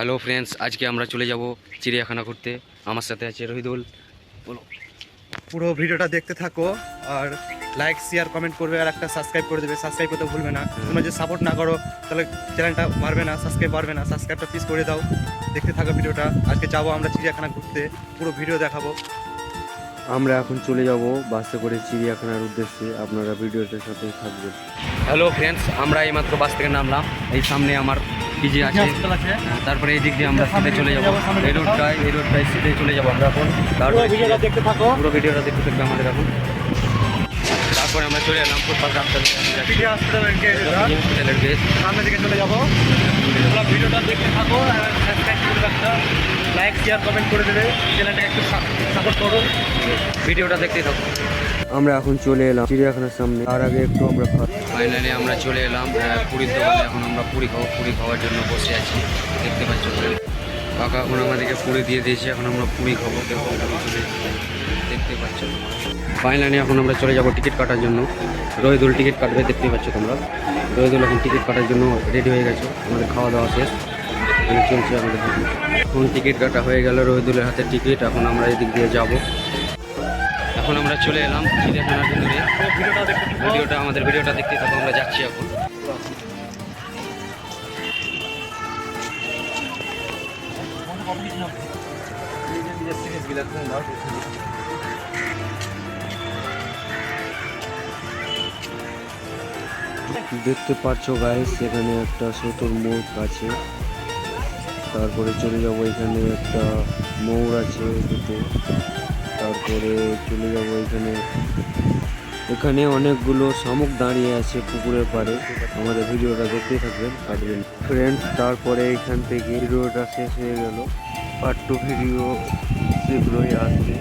Hello friends আজকে আমরা চলে যাব চিড়িয়াখানা ঘুরতে। আমার সাথে আছে রহিদুল। বলো। পুরো ভিডিওটা দেখতে থাকো আর লাইক শেয়ার কমেন্ট করবে আর একটা সাবস্ক্রাইব করে দেবে। সাবস্ক্রাইব করতে ভুলবে না। তোমরা যদি সাপোর্ট না করো তাহলে চ্যানেলটা পারবে না সাবস্ক্রাইব পারবে না। সাবস্ক্রাইবটা প্লিজ করে দাও। দেখতে থাকো ভিডিওটা। আজকে যাব আমরা চিড়িয়াখানা ঘুরতে। পুরো ভিডিও দেখাবো। আমরা এখন চলে যাব বাসে করে চিড়িয়াখানার উদ্দেশ্যে। আপনারা ভিডিওটার সাথেই থাকবেন। হ্যালো ফ্রেন্ডস আমরা এইমাত্র বাস থেকে নামলাম। এই সামনে আমার পিজি আছে তারপরে এই দিক দিয়ে আমরা সিধে চলে যাব। এই রোডটায় এই রোডটায় সিধে চলে যাব আমরা এখন। তারপরে দেখতে থাকো। পুরো ভিডিওটা দেখতে থাকবে আমাদের এখন। তারপরে আমরা চলে এলাম ফুটপাথ রাস্তা যাচ্ছি পিজি হসপিটালের হসপিটালের গেট সামনের দিকে চলে যাব। ভিডিওটা দেখতে থাকো লাইক শেয়ার কমেন্ট করে দেবে। চ্যানেলটাকে একটু সাপোর্ট করো। ভিডিওটা দেখতেই থাকো। আমরা এখন চলে এলাম চিড়িয়াখানার সামনে। তার আগে একটু আমরা ফাইনালি আমরা চলে এলাম পুরীর দোকানে। এখন আমরা পুরি খাব। পুরি খাওয়ার জন্য বসে আছি। দেখতে পাচ্ছ। কাকা এখন আমাদেরকে পুরি দিয়ে দিয়েছে। এখন আমরা পুরি খাব। দেখতে পাচ্ছ ফাইনালি এখন আমরা চলে যাব টিকিট কাটার জন্য। রহিদুল, টিকিট কাটবে, দেখতে পাচ্ছ তোমরা? রহিদুল এখন টিকিট কাটার জন্য রেডি হয়ে গেছে। আমাদের খাওয়া দাওয়া শেষ চলছে আমাদের এখন টিকিট কাটা হয়ে গেল রহিদুলের হাতে টিকিট। এখন আমরা এদিক দিয়ে যাব। এখন আমরা চলে এলাম চিড়িয়াখানার জন্য ভিডিওটা দেখতে থাকো। ভিডিওটা আমাদের ভিডিওটা দেখতে থাকো আমরা যাচ্ছি এখন। দেখতে পাচ্ছ গাইস সেখানে একটা ছোটোর মুখ আছে। তারপরে চলে যাব এখানে একটা ময়ূর আছে দুটো। তারপরে চলে যাব এখানে। এখানে অনেকগুলো শামুক দাঁড়িয়ে আছে পুকুরের পাড়ে। আমাদের ভিডিওটা দেখতে থাকবেন, কাটবেন। ফ্রেন্ডস তারপরে এখান থেকে ভিডিওটা শেষ হয়ে গেল। পার্ট টু ভিডিও শীঘ্রই আসবে।